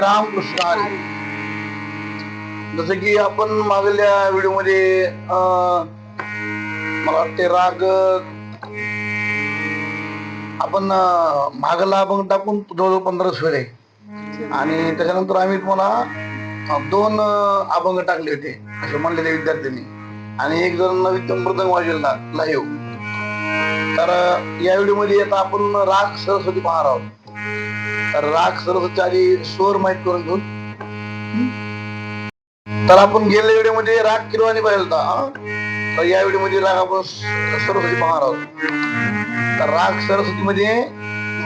रामकृष्ण हरी. जसं की आपण मागल्या व्हिडिओमध्ये मला वाटते राग आपण मागला अभंग टाकून जवळजवळ पंधरा स्वर आहे. आणि त्याच्यानंतर आम्ही तुम्हाला दोन अभंग टाकले होते असे म्हणलेले विद्यार्थ्यांनी. आणि एक जण नवीन मृदंग वाजवला लाईव्ह. तर या व्हिडिओमध्ये आता आपण राग सरस्वती पाहणार आहोत राग सरस्वती आधी स्वर माहीत करून घेऊन. तर आपण गेल्या व्हिडिओमध्ये राग किरवानी पाहिला होता तर या व्हिडिओमध्ये राग आपण सरस्वती पाहणार आहोत तर राग सरस्वती मध्ये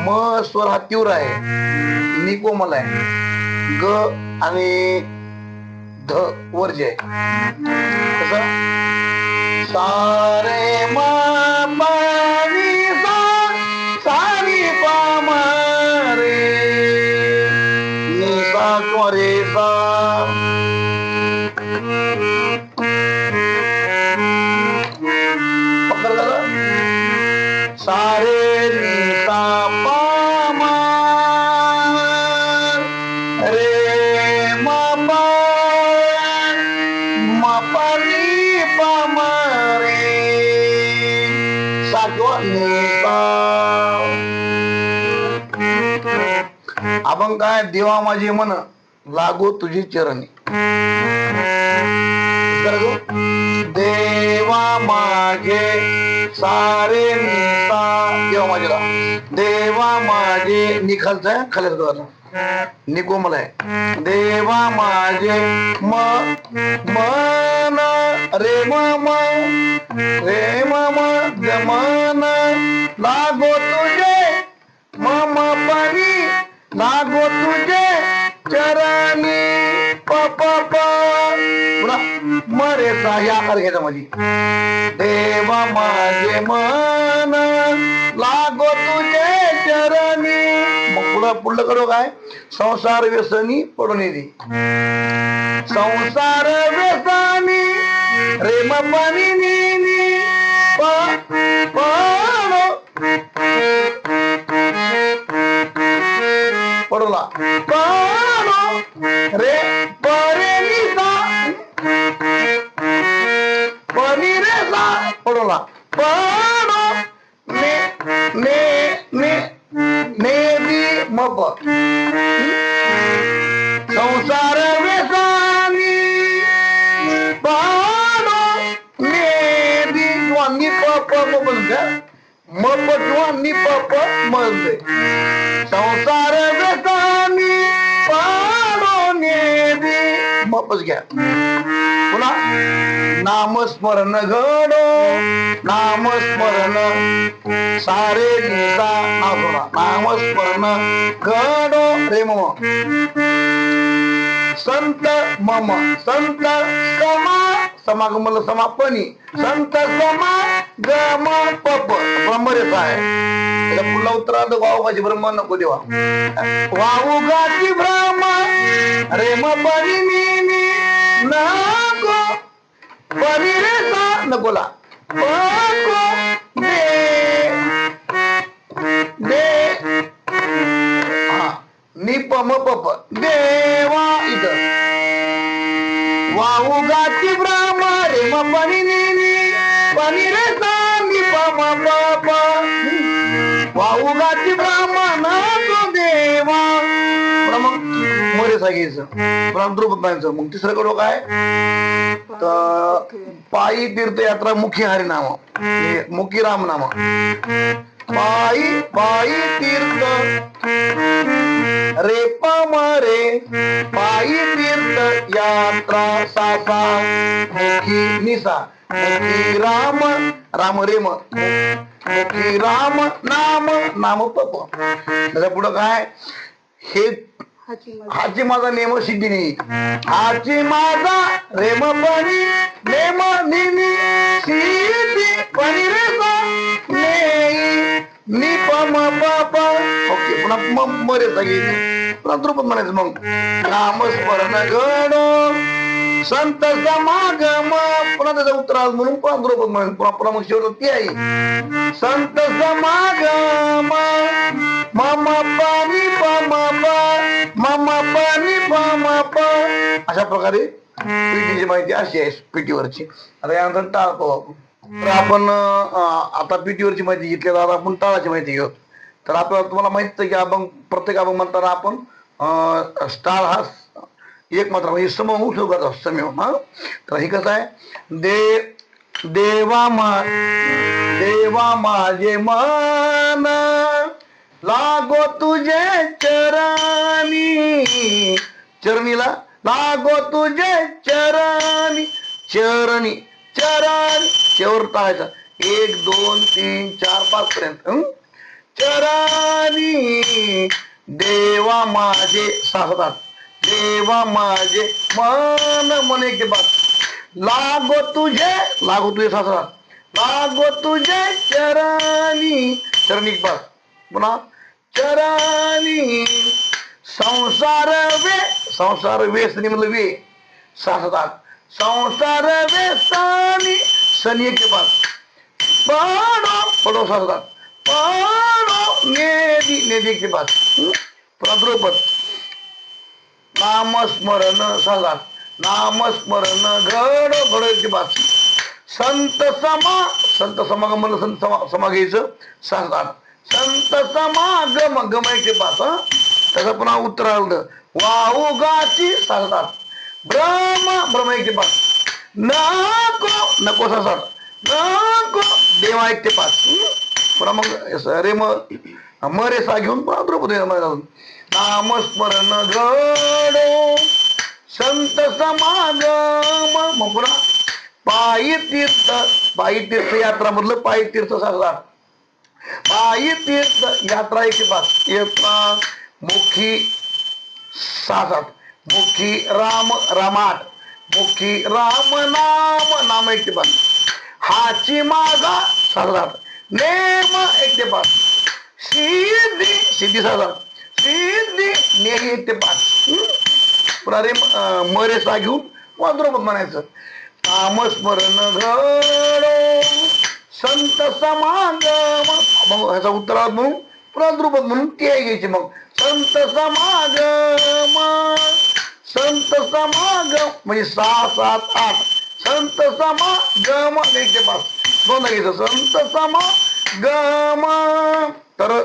म स्वर हा तीव्र आहे नि कोमल आहे ग आणि ध वर्ज आहे. सारे मा सारे नि सा रे मा रे आपण काय देवा माझी मन लागो तुझी चरणी. करा देवा मागे सारे निसा देवा माझेला देवा माझे निखालचा आहे खाली द्वारा निकोमल आहे देवा माझे म मन रे म रे हे आकार घ्यायचा माझी देव माझे मन लागो तुझे चरणी. मग पुढं पुढलं करू काय? संसार व्यसनी पडून येते. संसार व्यसनी रेम पाणी संसार वेसानी पण ने बी किंवा निप प म्हणते मप किंवा निप प म्हणते संसार व्यसनी मपच घ्या बोला. नामस्मरण घडो नामस्मरण सारे गीता नाम नामस्मरण घडो रे मम. संत मम. संत समा समागमल समापनी. संत समा गम पप. ब्रह्मरेच आहे त्याला पुढला उत्तरार्ध वाहू माझी ब्रह्म नको देवा. वाहू गाची ब्रह्म रेम परी ना नकोला पको दे. दे. निपम पप. देवा इथं. वाहू गाती ब्रह्म रे म पनी पनी रे सा निपम पप. वाहू गाती ब्राह्मण तो देवा. सांगायचं पुन्हा द्रुपद म्हणायचं मग तिसरं कडो काय? तर पायी तीर्थयात्रा मुखी हरिनाम हे मुखी राम नाम पायी पायी तीर्थ. रे रे पायी तीर्थ यात्रा सासा. मुखी निसा. मुखी राम राम रेम. मुखी राम नाम नाम पप त्याच्या पुढं काय? हे हाची माझा नेम सिद्धिनी हाची माझा रेम पणी नेम निनी सिद्धी पणी रे नेई निपम पाप ओके पुन्हा मग मरे सगळी पुन्हा द्रुपद म्हणायचं मग. नामस्मरण घडो संत समागम. पुन्हा त्याचा उत्तर आज म्हणून पुन्हा द्रुपद म्हणून पुन्हा पुन्हा मग शेवट ती आहे. संत समागम मम पाणी मम पाणी प्रकारे पेटीची माहिती अशी आहे पेटीवरची आता यानंतर टाळ पाहू तर आपण आता पेटीवरची माहिती घेतली आता आपण टाळाची माहिती घेऊ. तर आपल्याला तुम्हाला माहीत की अभंग प्रत्येक अभंग म्हणताना आपण टाळ हा एक मात्र म्हणजे समूह ठेवत समूह हा. तर हे कसं आहे? दे देवा मा देवा माझे मन लागो तुझे चरणी. चरणीला लागो तुझे चरणी चरणी चरण. चेवर टाळायचा एक दोन तीन चार पाच पर्यंत. चरणी. देवा माझे साहतात देवा माझे मन मन एक बाग लागो तुझे लागो तुझे सासरा लागो तुझे चरणी. चरणी एक पुन्हा. चरणी. संसार वे संसार वेसनी म्हणलं वे. सासतात संसार वेसानी. सनी के पास पडो. पडो सासतात पडो. नेदी नेदी के पास प्रद्रुपद नामस्मरण साधात नामस्मरण घड घड के पास संत समा संत समागम म्हणलं संत समा समा घ्यायचं. साधात संत समागम गम के पास त्याचं पुन्हा उत्तर आलं. वाहू सांगतात साधात ब्रह्म ब्रह्म एक पास नको नको सासात नको देवा एक ते पाच हं? पुन्हा मग रे म मरे सा घेऊन पुन्हा द्रौपदी घालून नामस्मरण घडो संत समागम मग पुन्हा पायी तीर्थ पायी तीर्थ यात्रा मधलं पायी तीर्थ सांगतात पायी तीर्थ यात्रा एक पाच येता मुखी सात मुखी राम रामाट. मुखी राम नाम नाम एक ते पाच. हाची माझा सात नेम एक ते पाच. सिद्धी सिद्धी सात सिद्धी नेही एक ते पाच. पुन्हा रे मरे सा घेऊन वाद्रोपद म्हणायचं. नामस्मरण घडो. संत समागम. ह्याचा उत्तरात म्हणून पुन्हा म्हणून ते घ्यायची मग. संत समागम संत समागम म्हणजे सहा सात आठ. संत समागम घ्यायचे पाच. दोन घ्यायचं. संत समागम तर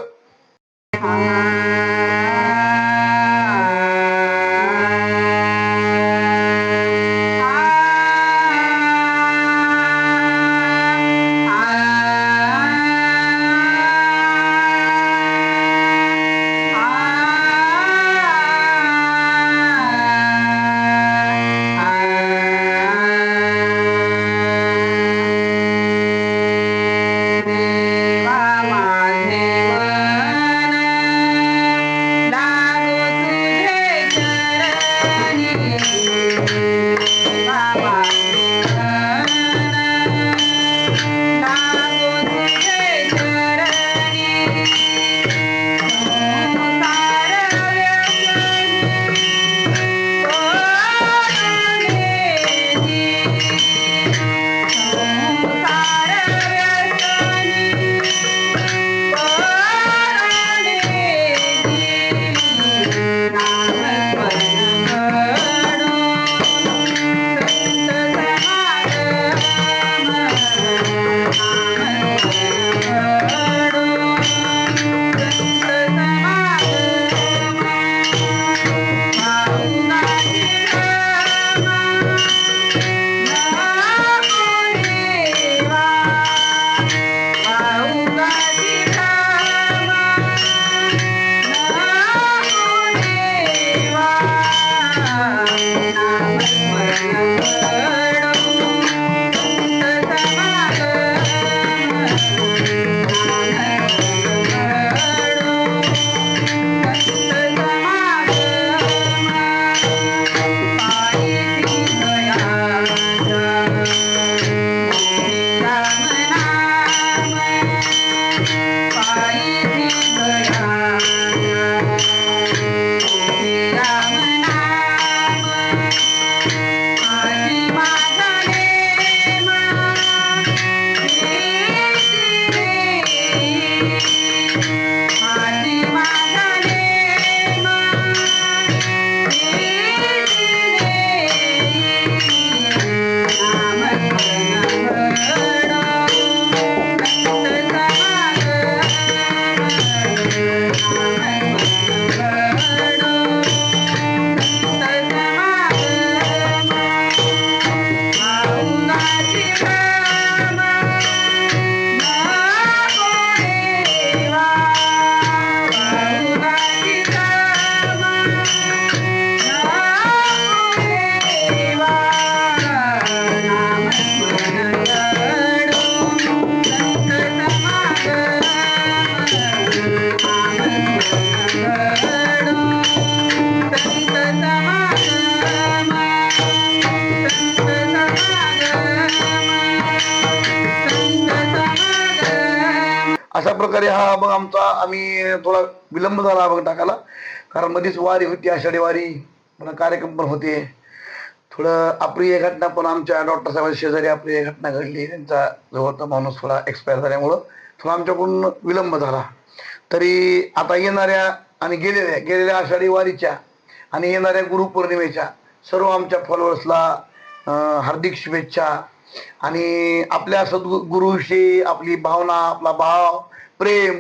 प्रकारे हा मग आमचा आम्ही थोडा विलंब झाला मग टाकायला. कारण मध्येच वारी होती आषाढी वारी पुन्हा कार्यक्रम पण होते. थोडं अप्रिय घटना पण आमच्या डॉक्टर साहेब शेजारी अप्रिय घटना घडली. त्यांचा जवळचा माणूस थोडा एक्सपायर झाल्यामुळं थोडा आमच्याकडून विलंब झाला. तरी आता येणाऱ्या आणि गेलेल्या गेलेल्या आषाढी वारीच्या आणि येणाऱ्या गुरुपौर्णिमेच्या सर्व आमच्या फॉलोअर्सला हार्दिक शुभेच्छा. आणि आपल्या सद्गुरूविषयी आपली भावना आपला भाव प्रेम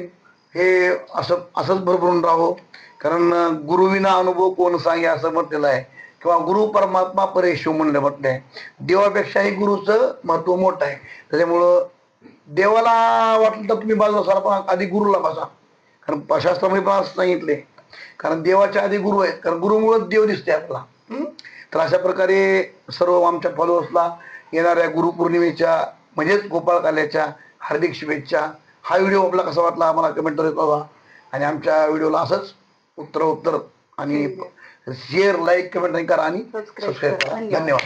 हे असं असंच भरभरून राहो. कारण गुरुविना अनुभव कोण सांगे असं म्हटलेलं आहे. किंवा गुरु परमात्मा परेशिव म्हणलं म्हटलं आहे देवापेक्षाही गुरुचं महत्त्व मोठं आहे. त्याच्यामुळं देवाला वाटलं तर तुम्ही बाजूला सरा पण आधी गुरुला बसा. कारण शास्त्रामध्ये म्हणजे पण असं सांगितले. कारण देवाच्या आधी गुरु आहेत. कारण गुरुमुळेच देव दिसते आपला. तर अशा प्रकारे सर्व आमच्या फॉलोअर्सला येणाऱ्या गुरुपौर्णिमेच्या म्हणजेच गोपाळकाल्याच्या हार्दिक शुभेच्छा. हा व्हिडिओ आपला कसा वाटला आम्हाला कमेंटवर कळवा. आणि आमच्या व्हिडिओला असंच उत्तर उत्तर आणि शेअर लाईक कमेंट करा आणि सबस्क्राईब करा. धन्यवाद.